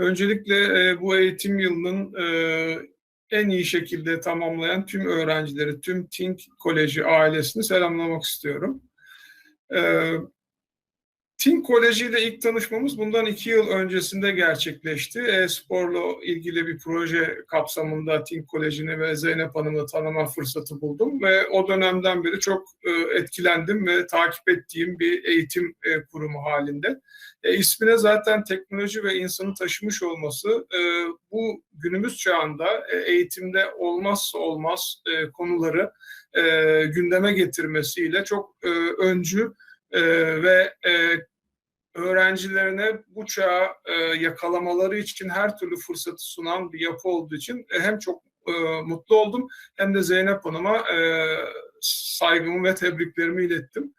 Öncelikle e, bu eğitim yılının e, en iyi şekilde tamamlayan tüm öğrencileri, tüm Tink Koleji ailesini selamlamak istiyorum. E, Tink Koleji ile ilk tanışmamız bundan iki yıl öncesinde gerçekleşti. E-sporla ilgili bir proje kapsamında Tink Koleji'ni ve Zeynep Hanım'ı tanıma fırsatı buldum ve o dönemden beri çok e, etkilendim ve takip ettiğim bir eğitim e, kurumu halinde. E, ismine zaten teknoloji ve insanı taşımış olması e, bu günümüz çağında e, eğitimde olmazsa olmaz e, konuları e, gündeme getirmesiyle çok e, öncü e, ve e, öğrencilerine bu çağı e, yakalamaları için her türlü fırsatı sunan bir yapı olduğu için e, hem çok e, mutlu oldum hem de Zeynep Hanım'a e, saygımı ve tebriklerimi ilettim.